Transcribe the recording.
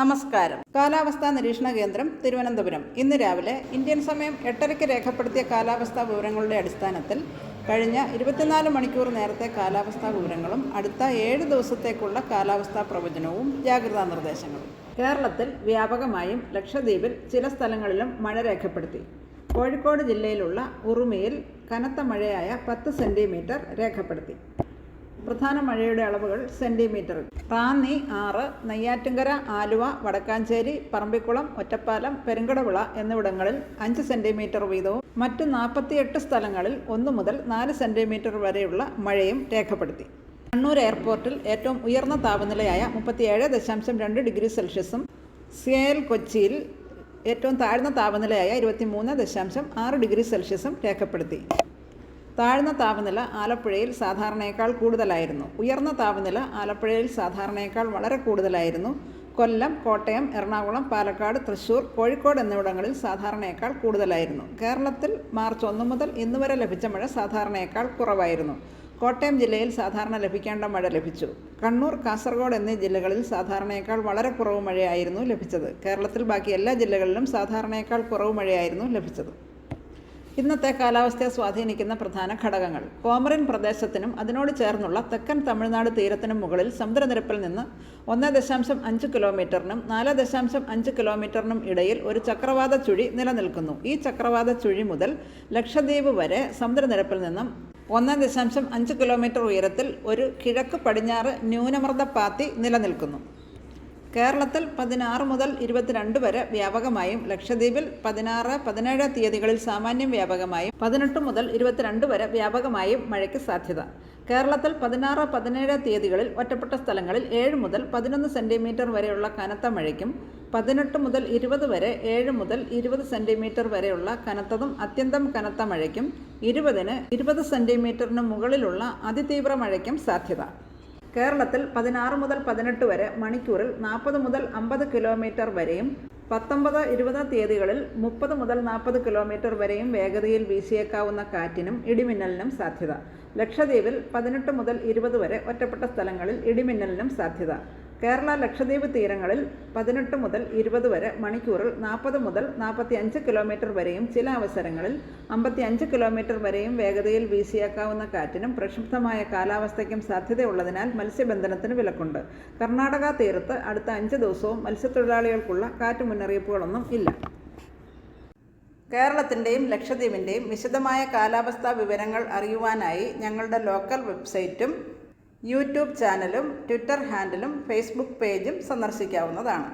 നമസ്കാരം. കാലാവസ്ഥാ നിരീക്ഷണ കേന്ദ്രം തിരുവനന്തപുരം. ഇന്ന് രാവിലെ ഇന്ത്യൻ സമയം എട്ടരയ്ക്ക് രേഖപ്പെടുത്തിയ കാലാവസ്ഥാ വിവരങ്ങളുടെ അടിസ്ഥാനത്തിൽ കഴിഞ്ഞ ഇരുപത്തിനാല് മണിക്കൂർ നേരത്തെ കാലാവസ്ഥാ വിവരങ്ങളും അടുത്ത ഏഴ് ദിവസത്തേക്കുള്ള കാലാവസ്ഥാ പ്രവചനവും ജാഗ്രതാ നിർദ്ദേശങ്ങളും. കേരളത്തിൽ വ്യാപകമായും ലക്ഷദ്വീപിൽ ചില സ്ഥലങ്ങളിലും മഴ രേഖപ്പെടുത്തി. കോഴിക്കോട് ജില്ലയിലുള്ള ഉറുമിയിൽ കനത്ത മഴയായ പത്ത് സെന്റിമീറ്റർ രേഖപ്പെടുത്തി. പ്രധാന മഴയുടെ അളവുകൾ സെന്റിമീറ്ററിൽ റാന്നി ആറ് നെയ്യാറ്റിങ്കര ആലുവ വടക്കാഞ്ചേരി പറമ്പിക്കുളം ഒറ്റപ്പാലം പെരുങ്കടവിള എന്നിവിടങ്ങളിൽ അഞ്ച് സെന്റിമീറ്റർ വീതവും മറ്റ് നാൽപ്പത്തിയെട്ട് സ്ഥലങ്ങളിൽ ഒന്ന് മുതൽ നാല് സെന്റിമീറ്റർ വരെയുള്ള മഴയും രേഖപ്പെടുത്തി. കണ്ണൂർ എയർപോർട്ടിൽ ഏറ്റവും ഉയർന്ന താപനിലയായ മുപ്പത്തിയേഴ് ദശാംശം രണ്ട് ഡിഗ്രി സെൽഷ്യസും സിയൽ കൊച്ചിയിൽ ഏറ്റവും താഴ്ന്ന താപനിലയായ ഇരുപത്തിമൂന്ന് ദശാംശം ആറ് ഡിഗ്രി സെൽഷ്യസും രേഖപ്പെടുത്തി. താഴ്ന്ന താപനില ആലപ്പുഴയിൽ സാധാരണയേക്കാൾ കൂടുതലായിരുന്നു. ഉയർന്ന താപനില ആലപ്പുഴയിൽ സാധാരണയേക്കാൾ വളരെ കൂടുതലായിരുന്നു. കൊല്ലം കോട്ടയം എറണാകുളം പാലക്കാട് തൃശൂർ കോഴിക്കോട് എന്നിവിടങ്ങളിൽ സാധാരണയേക്കാൾ കൂടുതലായിരുന്നു. കേരളത്തിൽ മാർച്ച് ഒന്ന് മുതൽ ഇന്ന് വരെ ലഭിച്ച മഴ സാധാരണയേക്കാൾ കുറവായിരുന്നു. കോട്ടയം ജില്ലയിൽ സാധാരണ ലഭിക്കേണ്ട മഴ ലഭിച്ചു. കണ്ണൂർ കാസർഗോഡ് എന്നീ ജില്ലകളിൽ സാധാരണയേക്കാൾ വളരെ കുറവ് മഴയായിരുന്നു ലഭിച്ചത്. കേരളത്തിൽ ബാക്കി എല്ലാ ജില്ലകളിലും സാധാരണയേക്കാൾ കുറവ് മഴയായിരുന്നു ലഭിച്ചത്. ഇന്നത്തെ കാലാവസ്ഥയെ സ്വാധീനിക്കുന്ന പ്രധാന ഘടകങ്ങൾ. കോമറിൻ പ്രദേശത്തിനും അതിനോട് ചേർന്നുള്ള തെക്കൻ തമിഴ്നാട് തീരത്തിനും മുകളിൽ സമുദ്രനിരപ്പിൽ നിന്ന് ഒന്ന് ദശാംശം അഞ്ച് കിലോമീറ്ററിനും നാല് ദശാംശം അഞ്ച് കിലോമീറ്ററിനും ഇടയിൽ ഒരു ചക്രവാത ചുഴി നിലനിൽക്കുന്നു. ഈ ചക്രവാത ചുഴി മുതൽ ലക്ഷദ്വീപ് വരെ സമുദ്രനിരപ്പിൽ നിന്നും ഒന്ന് ദശാംശം അഞ്ച് കിലോമീറ്റർ ഉയരത്തിൽ ഒരു കിഴക്ക് പടിഞ്ഞാറ് ന്യൂനമർദ്ദ പാത്തി നിലനിൽക്കുന്നു. കേരളത്തിൽ പതിനാറ് മുതൽ ഇരുപത്തിരണ്ട് വരെ വ്യാപകമായും ലക്ഷദ്വീപിൽ പതിനാറ് പതിനേഴ് തീയതികളിൽ സാമാന്യം വ്യാപകമായും പതിനെട്ട് മുതൽ ഇരുപത്തിരണ്ട് വരെ വ്യാപകമായും മഴയ്ക്ക് സാധ്യത. കേരളത്തിൽ പതിനാറ് പതിനേഴ് തീയതികളിൽ ഒറ്റപ്പെട്ട സ്ഥലങ്ങളിൽ ഏഴ് മുതൽ പതിനൊന്ന് സെന്റിമീറ്റർ വരെയുള്ള കനത്ത മഴയ്ക്കും പതിനെട്ട് മുതൽ ഇരുപത് വരെ ഏഴ് മുതൽ ഇരുപത് സെന്റിമീറ്റർ വരെയുള്ള കനത്തതും അത്യന്തം കനത്ത മഴയ്ക്കും ഇരുപതിന് ഇരുപത് സെന്റിമീറ്ററിന് മുകളിലുള്ള അതിതീവ്ര മഴയ്ക്കും സാധ്യത. കേരളത്തിൽ പതിനാറ് മുതൽ പതിനെട്ട് വരെ മണിക്കൂറിൽ നാൽപ്പത് മുതൽ അമ്പത് കിലോമീറ്റർ വരെയും പത്തൊമ്പത് ഇരുപത് തീയതികളിൽ മുപ്പത് മുതൽ നാൽപ്പത് കിലോമീറ്റർ വരെയും വേഗതയിൽ വീശിയേക്കാവുന്ന കാറ്റിനും ഇടിമിന്നലിനും സാധ്യത. ലക്ഷദ്വീപിൽ പതിനെട്ട് മുതൽ ഇരുപത് വരെ ഒറ്റപ്പെട്ട സ്ഥലങ്ങളിൽ ഇടിമിന്നലിനും സാധ്യത. കേരള ലക്ഷദ്വീപ് തീരങ്ങളിൽ പതിനെട്ട് മുതൽ ഇരുപത് വരെ മണിക്കൂറിൽ നാൽപ്പത് മുതൽ നാൽപ്പത്തി അഞ്ച് കിലോമീറ്റർ വരെയും ചില അവസരങ്ങളിൽ അമ്പത്തി അഞ്ച് കിലോമീറ്റർ വരെയും വേഗതയിൽ വീശിയേക്കാവുന്ന കാറ്റിനും പ്രക്ഷുബ്ധമായ കാലാവസ്ഥയ്ക്കും സാധ്യതയുള്ളതിനാൽ മത്സ്യബന്ധനത്തിന് വിലക്കുണ്ട്. കർണാടക തീരത്ത് അടുത്ത അഞ്ച് ദിവസവും മത്സ്യത്തൊഴിലാളികൾക്കുള്ള കാറ്റ് മുന്നറിയിപ്പുകളൊന്നും ഇല്ല. കേരളത്തിന്റെയും ലക്ഷദ്വീപിന്റെയും വിശദമായ കാലാവസ്ഥാ വിവരങ്ങൾ അറിയുവാനായി ഞങ്ങളുടെ ലോക്കൽ വെബ്സൈറ്റും യൂട്യൂബ് ചാനലും ട്വിറ്റർ ഹാൻഡിലും ഫേസ്ബുക്ക് പേജും സന്ദർശിക്കാവുന്നതാണ്.